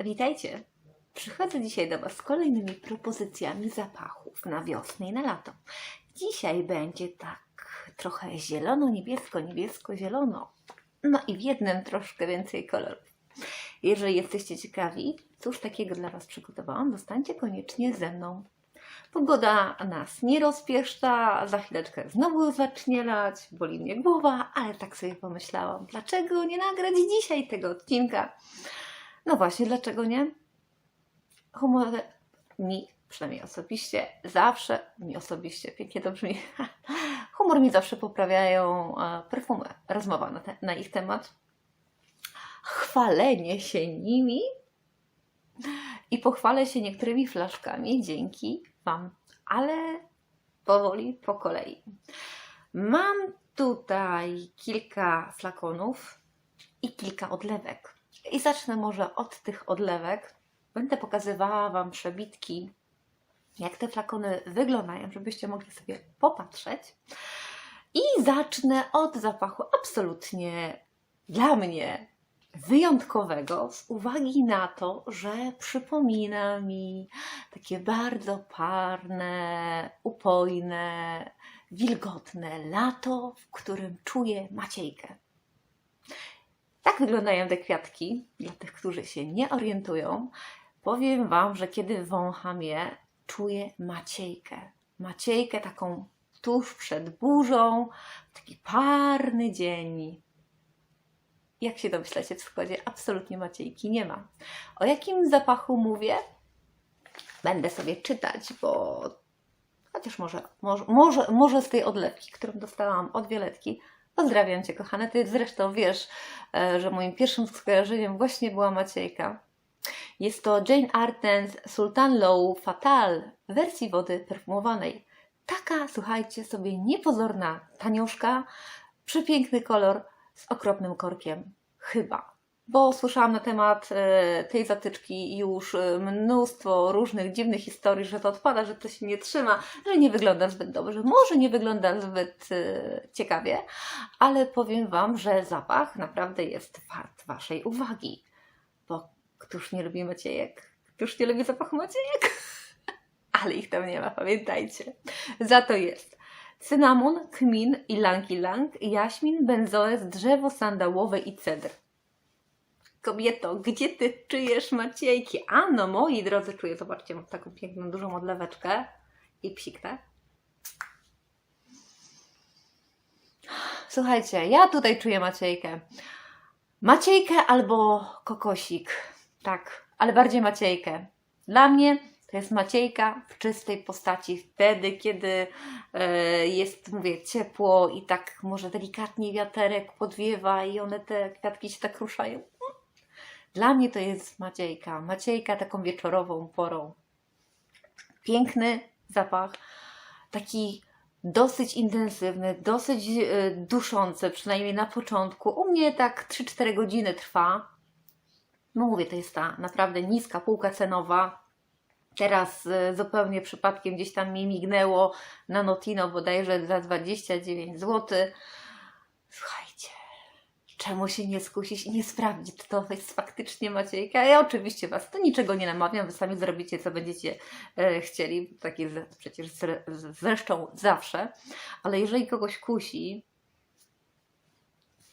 Witajcie. Przychodzę dzisiaj do Was z kolejnymi propozycjami zapachów na wiosnę i na lato. Dzisiaj będzie tak trochę zielono, niebiesko, niebiesko, zielono. No i w jednym troszkę więcej kolorów. Jeżeli jesteście ciekawi, cóż takiego dla Was przygotowałam, zostańcie koniecznie ze mną. Pogoda nas nie rozpieszcza, za chwileczkę znowu zacznie lać, boli mnie głowa, ale tak sobie pomyślałam, dlaczego nie nagrać dzisiaj tego odcinka? No właśnie, dlaczego nie? Humor mi, przynajmniej osobiście, zawsze, mi osobiście, pięknie to brzmi, humor mi zawsze poprawiają e, perfumy, rozmowa na, te, na ich temat, chwalenie się nimi i pochwalę się niektórymi flaszkami dzięki Wam, ale powoli, po kolei. Mam tutaj kilka flakonów i kilka odlewek. I zacznę może od tych odlewek. Będę pokazywała Wam przebitki, jak te flakony wyglądają, żebyście mogli sobie popatrzeć. I zacznę od zapachu absolutnie dla mnie wyjątkowego, z uwagi na to, że przypomina mi takie bardzo parne, upojne, wilgotne lato, w którym czuję maciejkę. Tak wyglądają te kwiatki, dla tych, którzy się nie orientują. Powiem Wam, że kiedy wącham je, czuję maciejkę. Maciejkę taką tuż przed burzą, taki parny dzień. Jak się domyślacie, w składzie absolutnie maciejki nie ma. O jakim zapachu mówię? Będę sobie czytać, bo chociaż może, może, może, może z tej odlewki, którą dostałam od Violetki. Pozdrawiam Cię, kochane. Ty zresztą wiesz, e, że moim pierwszym skojarzeniem właśnie była Maciejka. Jest to Jane Artens Sultan Low Fatal w wersji wody perfumowanej. Taka, słuchajcie, sobie niepozorna tanioszka, przepiękny kolor z okropnym korkiem. Chyba. Bo słyszałam na temat e, tej zatyczki już e, mnóstwo różnych dziwnych historii, że to odpada, że to się nie trzyma, że nie wygląda zbyt dobrze. Może nie wygląda zbyt e, ciekawie, ale powiem Wam, że zapach naprawdę jest wart Waszej uwagi. Bo któż nie lubi maciejek? Któż nie lubi zapachu maciejek? ale ich tam nie ma, pamiętajcie. Za to jest cynamon, kmin, ilang-ilang, jaśmin, benzoes, drzewo sandałowe i cedr. Kobieto, gdzie ty czujesz maciejki? A no, moi drodzy, czuję, zobaczcie, mam taką piękną, dużą odleweczkę i psik, tak? Słuchajcie, ja tutaj czuję maciejkę. Maciejkę albo kokosik. Tak, ale bardziej maciejkę. Dla mnie to jest maciejka w czystej postaci wtedy, kiedy e, jest, mówię, ciepło i tak może delikatnie wiaterek podwiewa i one te kwiatki się tak ruszają. Dla mnie to jest Maciejka. Maciejka taką wieczorową porą. Piękny zapach, taki dosyć intensywny, dosyć e, duszący, przynajmniej na początku. U mnie tak 3-4 godziny trwa. No mówię, to jest ta naprawdę niska półka cenowa. Teraz e, zupełnie przypadkiem gdzieś tam mi mignęło na Notino bodajże za 29 zł. Słuchajcie, czemu się nie skusić i nie sprawdzić, czy to jest faktycznie Maciejka. Ja oczywiście Was do niczego nie namawiam, Wy sami zrobicie, co będziecie e, chcieli. Tak jest przecież zre, zresztą zawsze. Ale jeżeli kogoś kusi,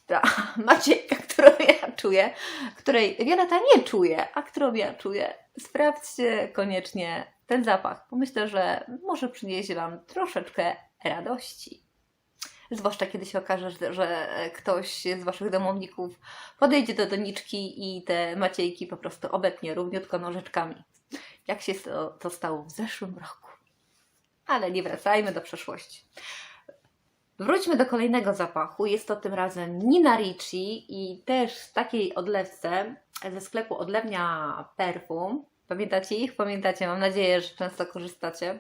ta Maciejka, którą ja czuję, której Wioleta nie czuje, a którą ja czuję, sprawdźcie koniecznie ten zapach, bo myślę, że może przyniesie Wam troszeczkę radości. Zwłaszcza kiedy się okaże, że, że ktoś z Waszych domowników podejdzie do doniczki i te maciejki po prostu obetnie równiutko nożyczkami. Jak się to, to stało w zeszłym roku. Ale nie wracajmy do przeszłości. Wróćmy do kolejnego zapachu. Jest to tym razem Nina Ricci i też w takiej odlewce ze sklepu Odlewnia Perfum. Pamiętacie ich? Pamiętacie? Mam nadzieję, że często korzystacie,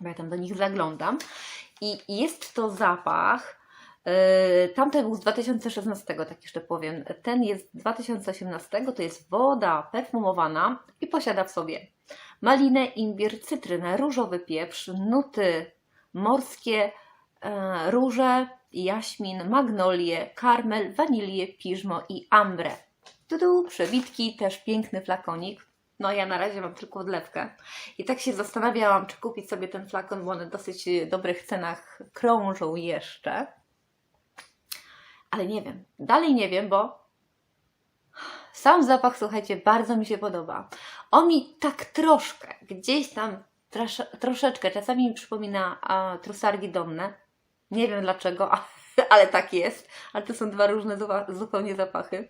bo ja tam do nich zaglądam. I jest to zapach. Yy, tamten był z 2016, tak jeszcze powiem. Ten jest z 2018, to jest woda perfumowana i posiada w sobie malinę, imbir, cytrynę, różowy pieprz, nuty morskie, róże, jaśmin, magnolię, karmel, wanilię, piżmo i ambrę. Tudu, przebitki, też piękny flakonik. No ja na razie mam tylko odlewkę. I tak się zastanawiałam, czy kupić sobie ten flakon, bo one w dosyć dobrych cenach krążą jeszcze. Ale nie wiem. Dalej nie wiem, bo sam zapach, słuchajcie, bardzo mi się podoba. On mi tak troszkę, gdzieś tam trosze, troszeczkę, czasami mi przypomina a, trusargi domne. Nie wiem dlaczego, ale tak jest. Ale to są dwa różne zupełnie zapachy.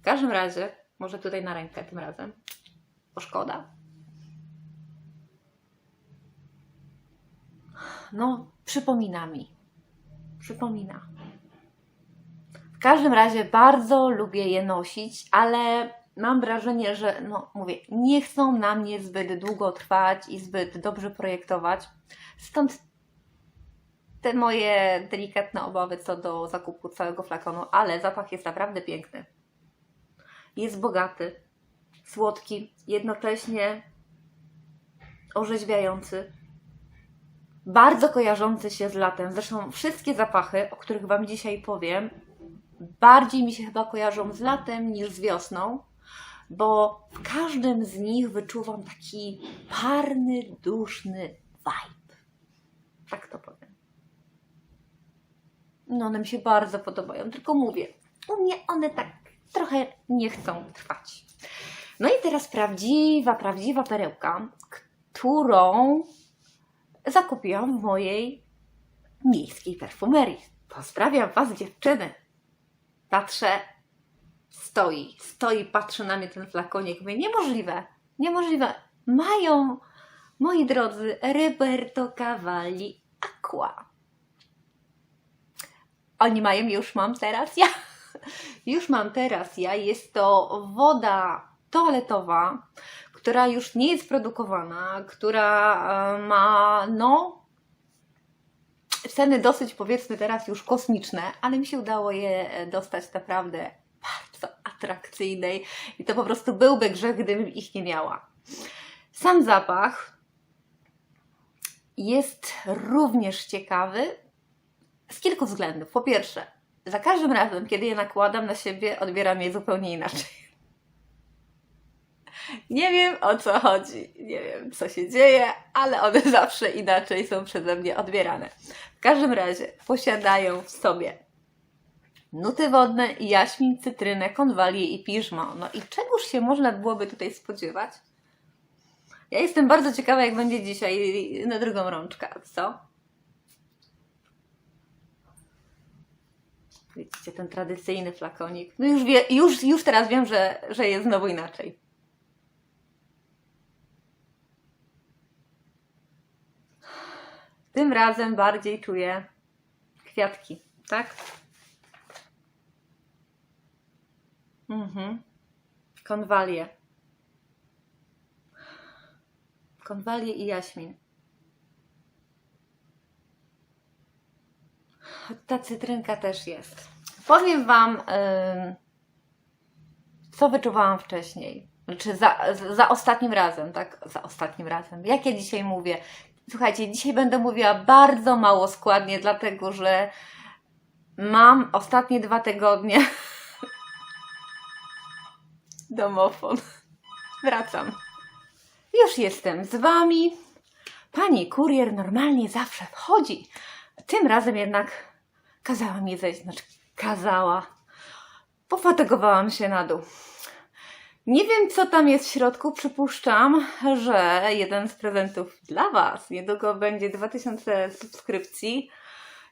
W każdym razie, może tutaj na rękę tym razem, bo szkoda. No, przypomina mi. Przypomina. W każdym razie bardzo lubię je nosić, ale mam wrażenie, że, no mówię, nie chcą na mnie zbyt długo trwać i zbyt dobrze projektować. Stąd te moje delikatne obawy co do zakupu całego flakonu, ale zapach jest naprawdę piękny. Jest bogaty, słodki, jednocześnie orzeźwiający, bardzo kojarzący się z latem. Zresztą wszystkie zapachy, o których Wam dzisiaj powiem, bardziej mi się chyba kojarzą z latem niż z wiosną, bo w każdym z nich wyczuwam taki parny, duszny vibe. Tak to powiem. No one mi się bardzo podobają, tylko mówię, u mnie one tak trochę nie chcą trwać. No i teraz prawdziwa, prawdziwa perełka, którą zakupiłam w mojej miejskiej perfumerii. Pozdrawiam Was, dziewczyny. Patrzę, stoi, stoi, patrzy na mnie ten flakonik. Mówię, niemożliwe, niemożliwe. Mają, moi drodzy, Roberto Cavalli Aqua. Oni mają, już mam teraz ja. Już mam teraz ja. Jest to woda toaletowa, która już nie jest produkowana, która e, ma, no, ceny dosyć powiedzmy teraz już kosmiczne, ale mi się udało je e, dostać naprawdę bardzo atrakcyjnej i to po prostu byłby grzech, gdybym ich nie miała. Sam zapach jest również ciekawy z kilku względów. Po pierwsze, za każdym razem, kiedy je nakładam na siebie, odbieram je zupełnie inaczej. Nie wiem o co chodzi, nie wiem co się dzieje, ale one zawsze inaczej są przeze mnie odbierane. W każdym razie posiadają w sobie nuty wodne, jaśmin, cytrynę, konwalię i piżmo. No i czegoż się można byłoby tutaj spodziewać? Ja jestem bardzo ciekawa, jak będzie dzisiaj na drugą rączkę, co? Widzicie, ten tradycyjny flakonik. No już, wie, już, już teraz wiem, że, że jest znowu inaczej. Tym razem bardziej czuję kwiatki, tak? Mhm. Konwalie. Konwalie i jaśmin. Ta cytrynka też jest. Powiem Wam, co wyczuwałam wcześniej. Znaczy za, za ostatnim razem, tak? Za ostatnim razem. Jak ja dzisiaj mówię? Słuchajcie, dzisiaj będę mówiła bardzo mało składnie, dlatego że mam ostatnie dwa tygodnie domofon. Wracam. Już jestem z Wami. Pani kurier normalnie zawsze wchodzi. Tym razem jednak kazała mi zejść, znaczy kazała. Pofatygowałam się na dół. Nie wiem, co tam jest w środku. Przypuszczam, że jeden z prezentów dla Was. Niedługo będzie 2000 subskrypcji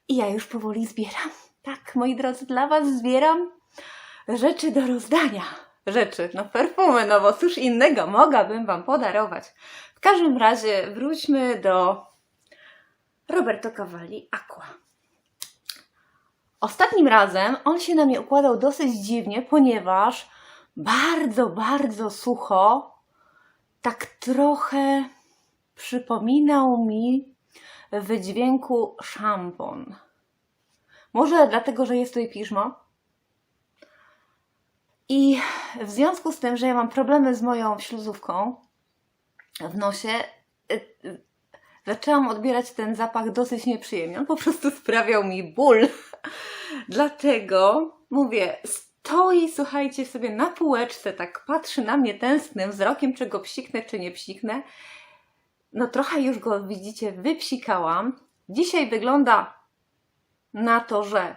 i ja już powoli zbieram. Tak, moi drodzy, dla Was zbieram rzeczy do rozdania. Rzeczy, no perfumy, no bo cóż innego mogłabym Wam podarować. W każdym razie wróćmy do Roberto Cavalli Aqua. Ostatnim razem on się na mnie układał dosyć dziwnie, ponieważ bardzo, bardzo sucho, tak trochę przypominał mi wydźwięku szampon. Może dlatego, że jest tutaj piżmo. I w związku z tym, że ja mam problemy z moją śluzówką w nosie, y, y, zaczęłam odbierać ten zapach dosyć nieprzyjemnie. On po prostu sprawiał mi ból. Dlatego mówię, stoi, słuchajcie, sobie na półeczce, tak patrzy na mnie tęsknym wzrokiem, czy go psiknę, czy nie psiknę. No trochę już go, widzicie, wypsikałam. Dzisiaj wygląda na to, że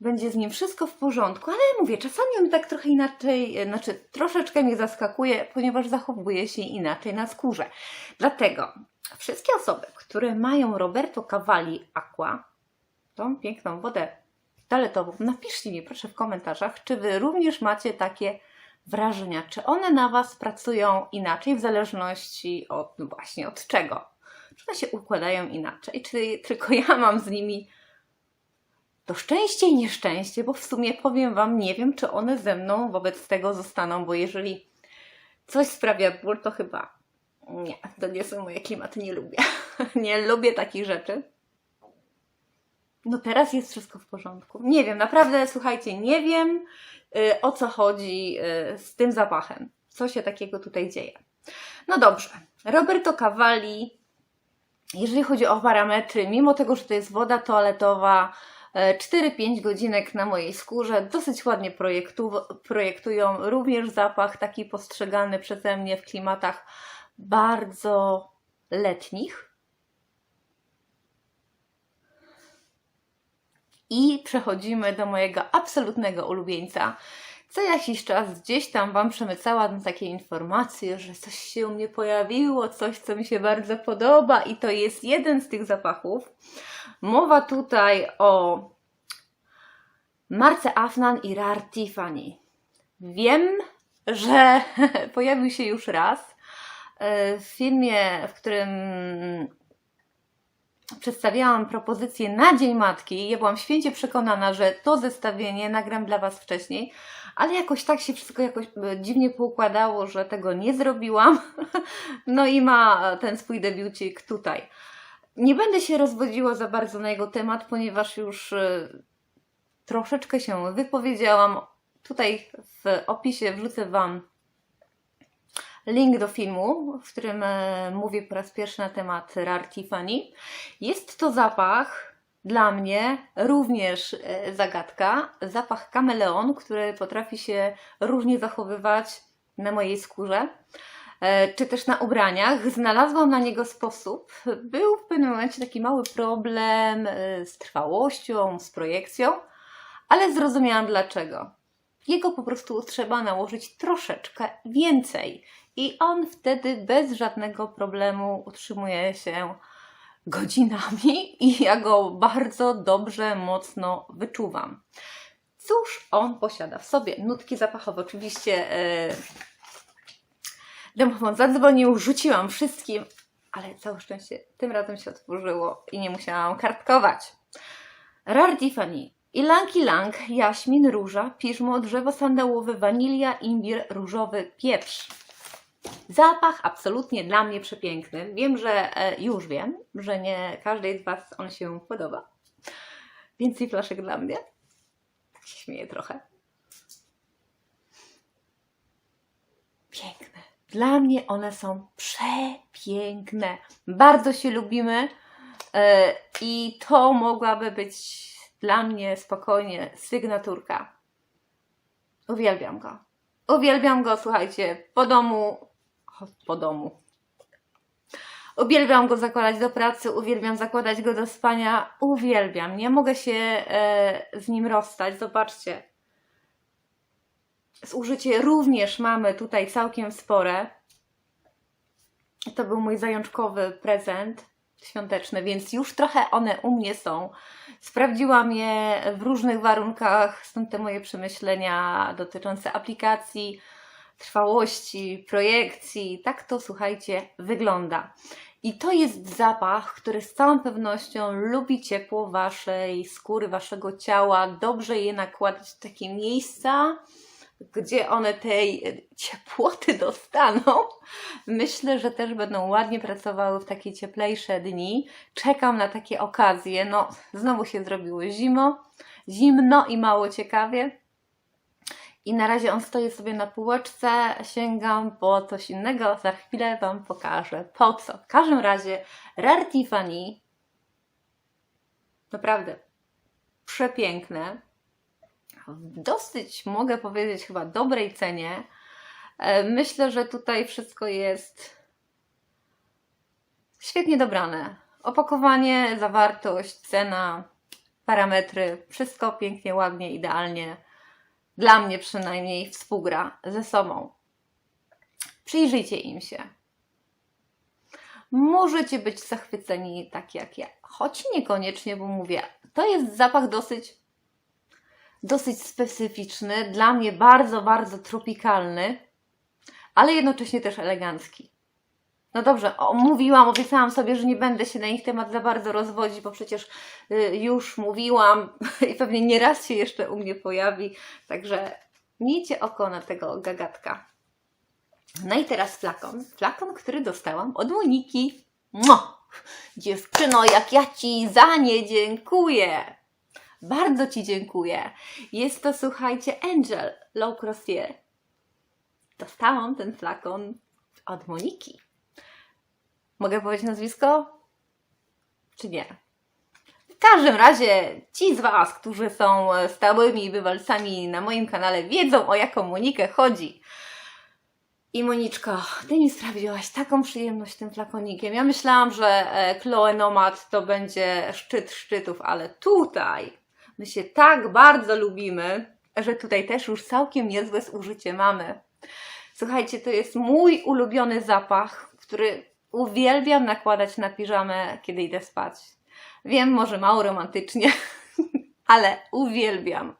będzie z nim wszystko w porządku, ale mówię, czasami on tak trochę inaczej, e, znaczy troszeczkę mnie zaskakuje, ponieważ zachowuje się inaczej na skórze. Dlatego wszystkie osoby, które mają Roberto Cavalli Aqua, tą piękną wodę toaletową, napiszcie mi proszę w komentarzach, czy Wy również macie takie wrażenia, czy one na Was pracują inaczej w zależności od, no właśnie, od czego? Czy one się układają inaczej, czy tylko ja mam z nimi to szczęście i nieszczęście, bo w sumie powiem Wam, nie wiem, czy one ze mną wobec tego zostaną, bo jeżeli coś sprawia ból, to chyba nie, to nie są moje klimaty, nie lubię. nie lubię takich rzeczy. No teraz jest wszystko w porządku. Nie wiem, naprawdę, słuchajcie, nie wiem y, o co chodzi y, z tym zapachem. Co się takiego tutaj dzieje. No dobrze, Roberto Cavalli, jeżeli chodzi o parametry, mimo tego, że to jest woda toaletowa, 4-5 godzinek na mojej skórze. Dosyć ładnie projektu, projektują również zapach taki postrzegany przeze mnie w klimatach bardzo letnich. I przechodzimy do mojego absolutnego ulubieńca. Co jakiś czas gdzieś tam Wam przemycałam takie informacje, że coś się u mnie pojawiło, coś, co mi się bardzo podoba, i to jest jeden z tych zapachów. Mowa tutaj o Marce Afnan i Rar Tiffany. Wiem, że pojawił się już raz e, w filmie, w którym przedstawiałam propozycję na Dzień Matki. Ja byłam święcie przekonana, że to zestawienie nagram dla Was wcześniej, ale jakoś tak się wszystko jakoś e, dziwnie poukładało, że tego nie zrobiłam. No i ma ten swój debiucik tutaj. Nie będę się rozwodziła za bardzo na jego temat, ponieważ już e, troszeczkę się wypowiedziałam. Tutaj w opisie wrzucę Wam link do filmu, w którym e, mówię po raz pierwszy na temat Rare Tiffany. Jest to zapach dla mnie również e, zagadka. Zapach kameleon, który potrafi się różnie zachowywać na mojej skórze. E, czy też na ubraniach. Znalazłam na niego sposób. Był w pewnym momencie taki mały problem z trwałością, z projekcją, ale zrozumiałam dlaczego. Jego po prostu trzeba nałożyć troszeczkę więcej i on wtedy bez żadnego problemu utrzymuje się godzinami i ja go bardzo dobrze, mocno wyczuwam. Cóż on posiada w sobie? Nutki zapachowe, oczywiście. Yy, Domofon zadzwonił, rzuciłam wszystkim, ale całe szczęście tym razem się otworzyło i nie musiałam kartkować. Rare Tiffany. Ilanki lang, jaśmin, róża, piżmo, drzewo sandałowe, wanilia, imbir, różowy, pieprz. Zapach absolutnie dla mnie przepiękny. Wiem, że e, już wiem, że nie każdej z Was on się podoba. Więcej flaszek dla mnie. Tak się śmieję trochę. Piękne. Dla mnie one są przepiękne. Bardzo się lubimy e, i to mogłaby być dla mnie spokojnie sygnaturka. Uwielbiam go. Uwielbiam go, słuchajcie, po domu. Po domu. Uwielbiam go zakładać do pracy, uwielbiam zakładać go do spania. Uwielbiam. Nie mogę się e, z nim rozstać. Zobaczcie, Zużycie również mamy tutaj całkiem spore. To był mój zajączkowy prezent świąteczny, więc już trochę one u mnie są. Sprawdziłam je w różnych warunkach, stąd te moje przemyślenia dotyczące aplikacji, trwałości, projekcji. Tak to, słuchajcie, wygląda. I to jest zapach, który z całą pewnością lubi ciepło Waszej skóry, Waszego ciała. Dobrze je nakładać w takie miejsca, gdzie one tej ciepłoty dostaną. Myślę, że też będą ładnie pracowały w takie cieplejsze dni. Czekam na takie okazje. No, znowu się zrobiło zimo, zimno i mało ciekawie. I na razie on stoi sobie na półeczce, sięgam po coś innego, za chwilę Wam pokażę po co. W każdym razie Rare Tiffany, naprawdę przepiękne, w dosyć, mogę powiedzieć, chyba dobrej cenie. E, Myślę, że tutaj wszystko jest świetnie dobrane. Opakowanie, zawartość, cena, parametry, wszystko pięknie, ładnie, idealnie. Dla mnie przynajmniej współgra ze sobą. Przyjrzyjcie im się. Możecie być zachwyceni tak jak ja, choć niekoniecznie, bo mówię, to jest zapach dosyć dosyć specyficzny, dla mnie bardzo, bardzo tropikalny, ale jednocześnie też elegancki. No dobrze, mówiłam, obiecałam sobie, że nie będę się na ich temat za bardzo rozwodzić, bo przecież y, już mówiłam i pewnie nie raz się jeszcze u mnie pojawi, także miejcie oko na tego gagatka. No i teraz flakon. Flakon, który dostałam od Moniki. Mo! Dziewczyno, jak ja Ci za nie dziękuję! Bardzo Ci dziękuję. Jest to, słuchajcie, Angel Low Crossier. Dostałam ten flakon od Moniki. Mogę powiedzieć nazwisko? Czy nie? W każdym razie ci z Was, którzy są stałymi bywalcami na moim kanale, wiedzą o jaką Monikę chodzi. I Moniczko, Ty mi sprawiłaś taką przyjemność tym flakonikiem. Ja myślałam, że e, Chloe Nomad to będzie szczyt szczytów, ale tutaj my się tak bardzo lubimy, że tutaj też już całkiem niezłe zużycie mamy. Słuchajcie, to jest mój ulubiony zapach, który uwielbiam nakładać na piżamę, kiedy idę spać. Wiem, może mało romantycznie, ale uwielbiam.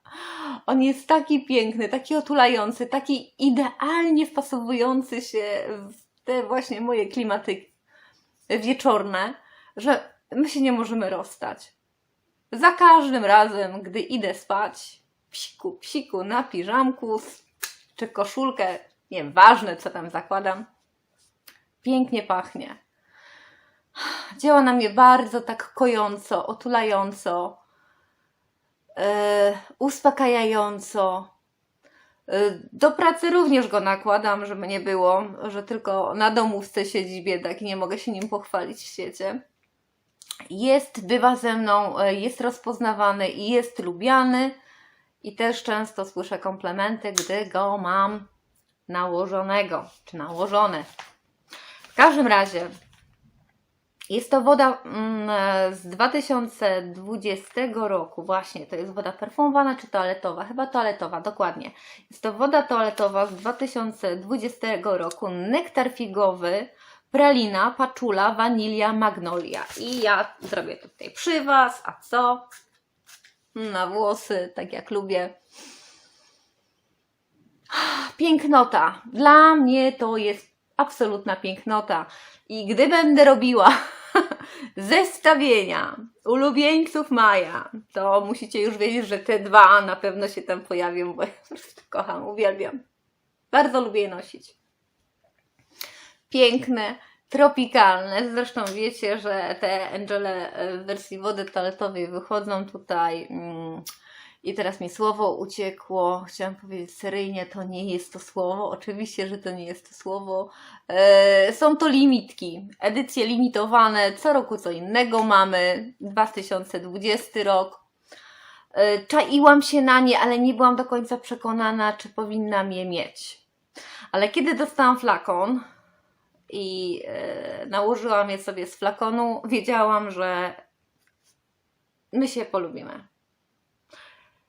On jest taki piękny, taki otulający, taki idealnie wpasowujący się w te właśnie moje klimaty wieczorne, że my się nie możemy rozstać. Za każdym razem, gdy idę spać, psiku, psiku na piżamku, czy koszulkę, nieważne co tam zakładam, pięknie pachnie. Działa na mnie bardzo tak kojąco, otulająco, yy, uspokajająco. Yy, do pracy również go nakładam, żeby nie było, że tylko na domówce siedzi biedak i nie mogę się nim pochwalić w świecie. Jest, bywa ze mną, yy, jest rozpoznawany i jest lubiany. I też często słyszę komplementy, gdy go mam nałożonego, czy nałożone. Każdym razie jest to woda mm, z 2020 roku, właśnie, to jest woda perfumowana czy toaletowa? Chyba toaletowa, dokładnie. Jest to woda toaletowa z 2020 roku, nektar figowy, pralina, paczula, wanilia, magnolia. I ja zrobię tutaj przy Was, a co? Na włosy, tak jak lubię. Pięknota. Dla mnie to jest absolutna pięknota. I gdy będę robiła zestawienia ulubieńców Maja, to musicie już wiedzieć, że te dwa na pewno się tam pojawią, bo ja po kocham, uwielbiam. Bardzo lubię je nosić. Piękne, tropikalne. Zresztą wiecie, że te Angele w wersji wody toaletowej wychodzą tutaj. Mm, i teraz mi słowo uciekło. Chciałam powiedzieć seryjnie, to nie jest to słowo. Oczywiście, że to nie jest to słowo. E, są to limitki. Edycje limitowane. Co roku co innego mamy. 2020 rok. E, czaiłam się na nie, ale nie byłam do końca przekonana, czy powinnam je mieć. Ale kiedy dostałam flakon i e, nałożyłam je sobie z flakonu, wiedziałam, że my się polubimy.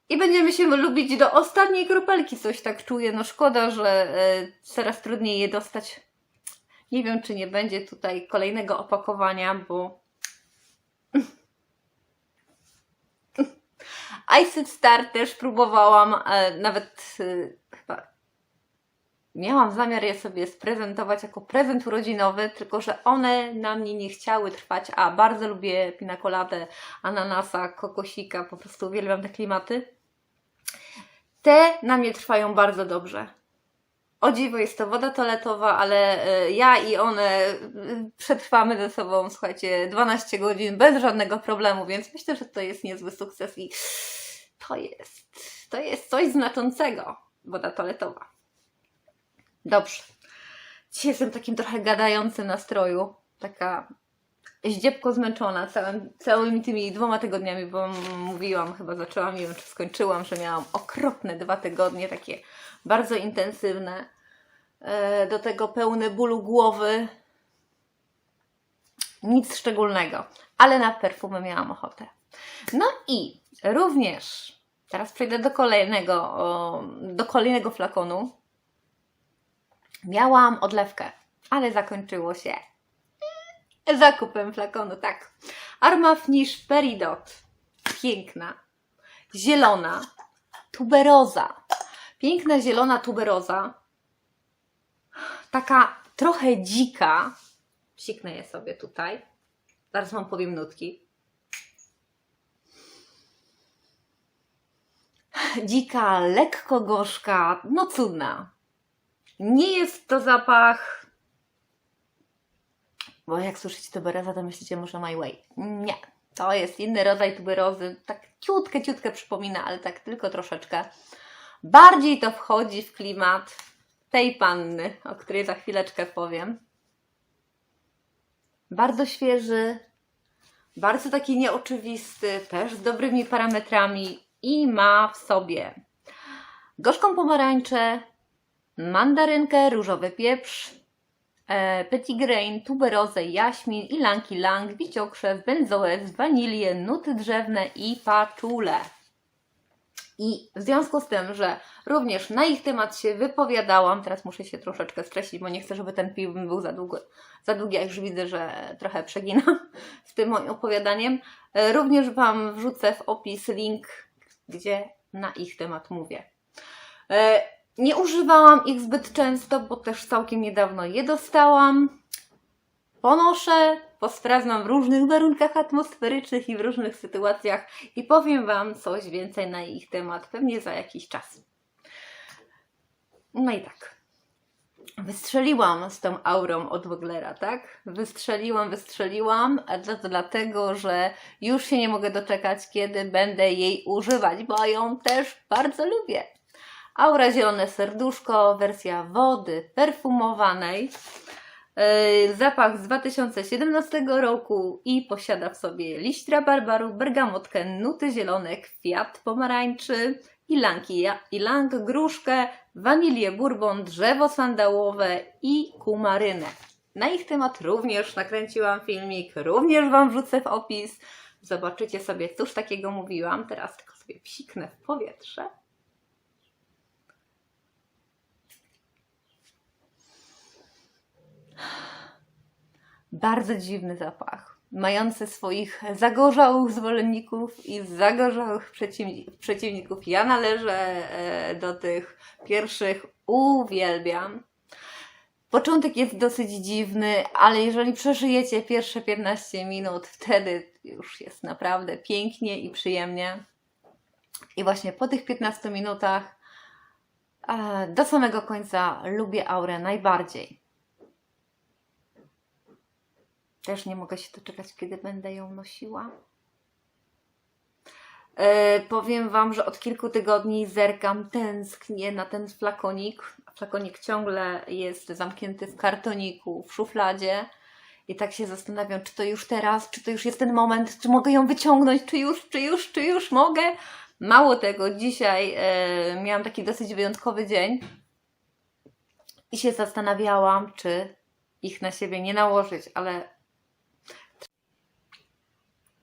I będziemy się lubić do ostatniej kropelki, coś tak czuję. No szkoda, że e, coraz trudniej je dostać. Nie wiem, czy nie będzie tutaj kolejnego opakowania, bo Iced Star też próbowałam, e, nawet e, chyba miałam zamiar je sobie sprezentować jako prezent urodzinowy, tylko że one na mnie nie chciały trwać, a bardzo lubię pinakoladę, ananasa, kokosika, po prostu uwielbiam te klimaty. Te na mnie trwają bardzo dobrze. O dziwo jest to woda toaletowa, ale e, ja i one e, przetrwamy ze sobą, słuchajcie, 12 godzin bez żadnego problemu, więc myślę, że to jest niezły sukces i to jest, to jest coś znaczącego. woda toaletowa. Dobrze. Dzisiaj jestem takim trochę gadającym nastroju. Taka zdziepko zmęczona całym, całymi tymi dwoma tygodniami, bo mówiłam, chyba zaczęłam, nie wiem czy skończyłam, że miałam okropne dwa tygodnie, takie bardzo intensywne. E, Do tego pełne bólu głowy. Nic szczególnego, ale na perfumę miałam ochotę. No i również teraz przejdę do kolejnego, do kolejnego flakonu. Miałam odlewkę, ale zakończyło się zakupem flakonu, tak. Armafnisz Peridot. Piękna, zielona, tuberoza. Piękna zielona tuberoza. Taka trochę dzika. Psiknę je sobie tutaj. Zaraz Wam powiem nutki. Dzika, lekko gorzka, no cudna. Nie jest to zapach bo jak słyszycie tuberozę, to myślicie może My Way. Nie. To jest inny rodzaj tuberozy. Tak ciutkę, ciutkę przypomina, ale tak tylko troszeczkę. Bardziej to wchodzi w klimat tej panny, o której za chwileczkę powiem. Bardzo świeży, bardzo taki nieoczywisty, też z dobrymi parametrami i ma w sobie gorzką pomarańczę, mandarynkę, różowy pieprz, petit grain, tuberozę, jaśmin, ilanki lang, wiciokrzew, benzoes, wanilię, nuty drzewne i paczule. I w związku z tym, że również na ich temat się wypowiadałam, teraz muszę się troszeczkę streścić, bo nie chcę, żeby ten film był za, długo, za długi, jak już widzę, że trochę przeginam z tym moim opowiadaniem. E, Również Wam wrzucę w opis link, gdzie na ich temat mówię. Nie używałam ich zbyt często, bo też całkiem niedawno je dostałam. Ponoszę, posprawdzam w różnych warunkach atmosferycznych i w różnych sytuacjach i powiem Wam coś więcej na ich temat pewnie za jakiś czas. No i tak. Wystrzeliłam z tą aurą od Woglera, tak? Wystrzeliłam, wystrzeliłam, a to dlatego, że już się nie mogę doczekać, kiedy będę jej używać, bo ją też bardzo lubię. Aura Zielone Serduszko, wersja wody perfumowanej. Yy, Zapach z 2017 roku i posiada w sobie liść rabarbaru, bergamotkę, nuty zielone, kwiat pomarańczy, ilanki, ilang, gruszkę, wanilię bourbon, drzewo sandałowe i kumarynę. Na ich temat również nakręciłam filmik, również Wam wrzucę w opis. Zobaczycie sobie, cóż takiego mówiłam. Teraz tylko sobie psiknę w powietrze. Bardzo dziwny zapach, mający swoich zagorzałych zwolenników i zagorzałych przeciwni- przeciwników. Ja należę e, do tych pierwszych, uwielbiam. Początek jest dosyć dziwny, ale jeżeli przeżyjecie pierwsze 15 minut, wtedy już jest naprawdę pięknie i przyjemnie. I właśnie po tych 15 minutach e, do samego końca lubię aurę najbardziej. Też nie mogę się doczekać, kiedy będę ją nosiła. E, powiem Wam, że od kilku tygodni zerkam, tęsknię na ten flakonik. Flakonik ciągle jest zamknięty w kartoniku, w szufladzie. I tak się zastanawiam, czy to już teraz, czy to już jest ten moment, czy mogę ją wyciągnąć, czy już, czy już, czy już mogę. Mało tego, dzisiaj e, miałam taki dosyć wyjątkowy dzień i się zastanawiałam, czy ich na siebie nie nałożyć, ale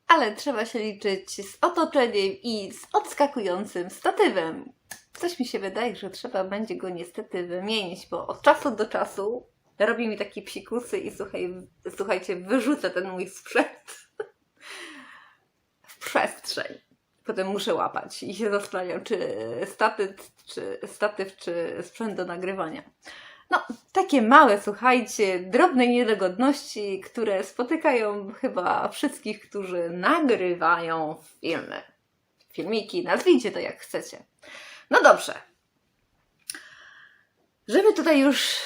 ale trzeba się liczyć z otoczeniem i z odskakującym statywem. Coś mi się wydaje, że trzeba będzie go niestety wymienić, bo od czasu do czasu robi mi takie psikusy i słuchaj, słuchajcie, wyrzucę ten mój sprzęt w przestrzeń. Potem muszę łapać i się zastanawiam, czy statyw, czy, statyw, czy sprzęt do nagrywania. No, takie małe, słuchajcie, drobne niedogodności, które spotykają chyba wszystkich, którzy nagrywają filmy. Filmiki, nazwijcie to jak chcecie. No dobrze. Żeby tutaj już,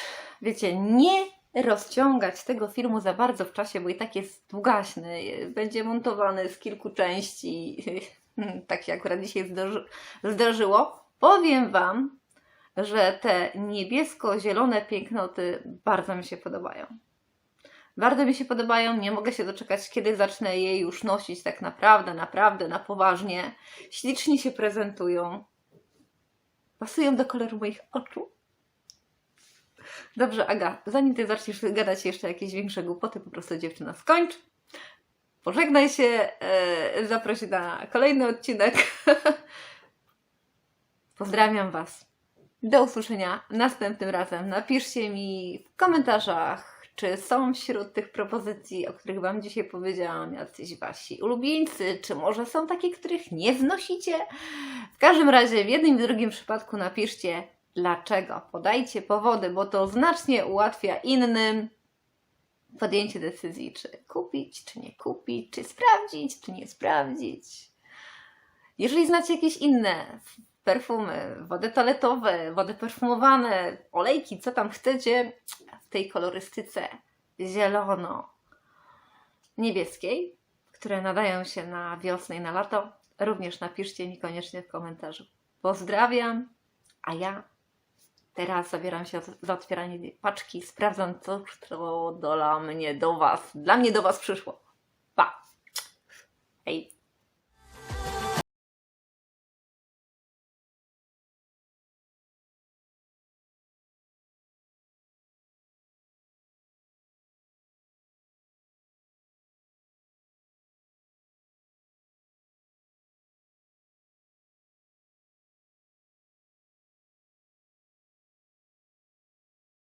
wiecie, nie rozciągać tego filmu za bardzo w czasie, bo i tak jest długaśny, będzie montowany z kilku części, tak się akurat dzisiaj zdarzy, zdarzyło, powiem Wam, że te niebiesko-zielone pięknoty bardzo mi się podobają. Bardzo mi się podobają, nie mogę się doczekać, kiedy zacznę je już nosić tak naprawdę, naprawdę, na poważnie. Ślicznie się prezentują. Pasują do koloru moich oczu. Dobrze, Aga, zanim ty zaczniesz gadać jeszcze jakieś większe głupoty, po prostu dziewczyna skończ. Pożegnaj się, e, zaproś na kolejny odcinek. Pozdrawiam Was. Do usłyszenia następnym razem. Napiszcie mi w komentarzach, czy są wśród tych propozycji, o których Wam dzisiaj powiedziałam, jacyś Wasi ulubieńcy, czy może są takie, których nie znosicie. W każdym razie, w jednym i drugim przypadku napiszcie dlaczego. Podajcie powody, bo to znacznie ułatwia innym podjęcie decyzji, czy kupić, czy nie kupić, czy sprawdzić, czy nie sprawdzić. Jeżeli znacie jakieś inne perfumy, wody toaletowe, wody perfumowane, olejki, co tam chcecie. W tej kolorystyce zielono-niebieskiej, które nadają się na wiosnę i na lato, również napiszcie mi koniecznie w komentarzu. Pozdrawiam, a ja teraz zabieram się za otwieranie paczki, sprawdzam co dla mnie do Was, dla mnie do Was przyszło.